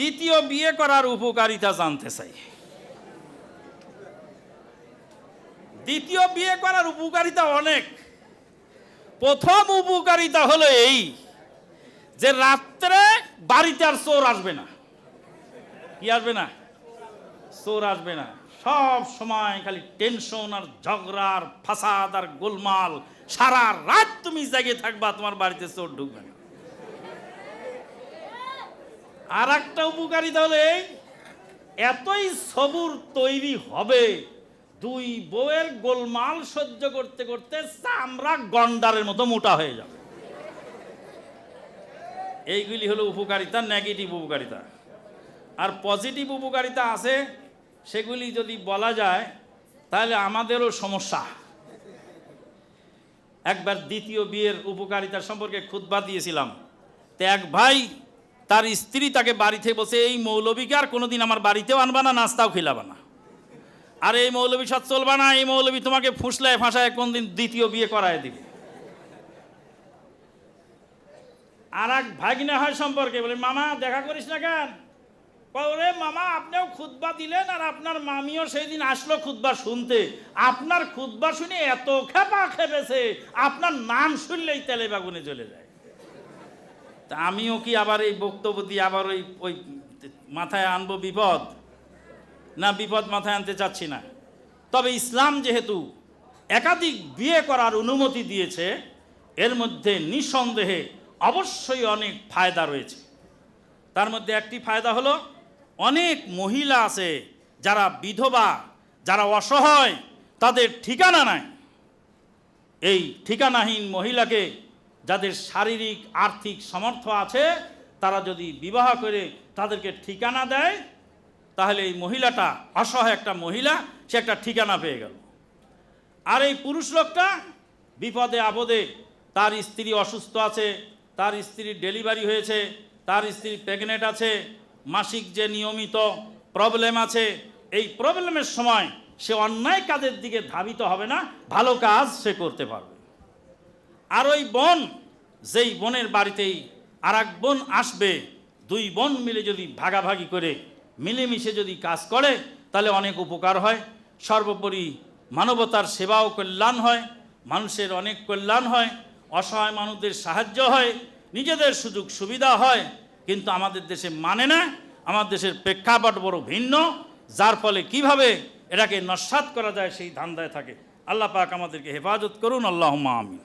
দ্বিতীয় বিয়ে করার উপকারিতা জানতে চাই। দ্বিতীয় বিয়ে করার উপকারিতা অনেক। প্রথম উপকারিতা হলো এই যে রাত্রে বাড়িতে আর চোর আসবে না। কি আসবে না? চোর আসবে না। সব সময় খালি টেনশন আর ঝগড়া আর ফাসাদ আর গোলমাল। সারা রাত তুমি জেগে থাকবা, তোমার বাড়িতে চোর ঢুকবে না। আর একটা উপকারিতা হলে এতই সবুর তৈরি হবে, দুই বউয়ের গোলমাল সহ্য করতে করতে চামড়া গন্ডারের মতো মোটা হয়ে যাবে। এইগুলি হলো উপকারিতা নেগেটিভ উপকারিতা। আর পজিটিভ উপকারিতা আছে, সেগুলি যদি বলা যায়, তাহলে আমাদেরও সমস্যা। একবার দ্বিতীয় বিয়ের উপকারিতা সম্পর্কে খুতবা দিয়েছিলাম। তো এক ভাই তার স্ত্রী তাকে বাড়িতে বসে, এই মৌলবীকে আর কোনোদিন আমার বাড়িতেও আনবা না, নাস্তাও খিলাবা না। আর এই মৌলবী সাথ চলবা না, এই মৌলবী তোমাকে ফুসলায় ফাঁসায় কোনদিন দ্বিতীয় বিয়ে করায় দিবে। আর এক ভাগিনা হয় সম্পর্কে বলে, মামা, দেখা করিস না কেন? ওরে মামা, আপনিও খুতবা দিলেন আর আপনার মামিও সেই দিন আসলো খুতবা শুনতে। আপনার খুতবা শুনে এত খেপা খেপেছে, আপনার নাম শুনলেই তেলে বাগুনে চলে যায়। তা আমিও কি আবার এই বক্তব্য দিয়ে আবার ওই ওই মাথায় আনব বিপদ? না বিপদ মাথায় আনতে চাচ্ছি না। তবে ইসলাম যেহেতু একাধিক বিয়ে করার অনুমতি দিয়েছে, এর মধ্যে নিঃসন্দেহে অবশ্যই অনেক ফায়দা রয়েছে। তার মধ্যে একটি ফায়দা হলো, অনেক মহিলা আছে যারা বিধবা, যারা অসহায়, তাদের ঠিকানা নাই। এই ঠিকানাহীন মহিলাকে যাদের শারীরিক, আর্থিক সামর্থ্য আছে, তারা যদি বিবাহ করে তাদেরকে ঠিকানা দেয়, তাহলে এই মহিলাটা অসহায় একটা মহিলা, সে একটা ঠিকানা পেয়ে গেল। আর এই পুরুষ লোকটা বিপদে, আপদে, তার স্ত্রী অসুস্থ আছে, তার স্ত্রীর ডেলিভারি হয়েছে, তার স্ত্রী প্রেগনেন্ট আছে, মাসিক যে নিয়মিত প্রবলেম আছে, এই প্রবলেমের সময় সে অন্যায় কাজের দিকে ধাবিত হবে না, ভালো কাজ সে করতে পারবে। আর ওই বোন, যেই বোনের বাড়িতেই আর এক বোন আসবে, দুই বোন মিলে যদি ভাগাভাগি করে, মিলেমিশে যদি কাজ করে, তাহলে অনেক উপকার হয়। সর্বোপরি মানবতার সেবা ও কল্যাণ হয়, মানুষের অনেক কল্যাণ হয়, অসহায় মানুষদের সাহায্য হয়, নিজেদের সুযোগ সুবিধা হয়, কিন্তু আমাদের দেশে মানে না আমাদের দেশের প্রেক্ষাপট বড় ভিন্ন, যার ফলে কীভাবে এটাকে নস্বাত করা যায় সেই ধান্দায় থাকে। আল্লাহ পাক আমাদেরকে হেফাজত করুন আল্লাহ আমিন।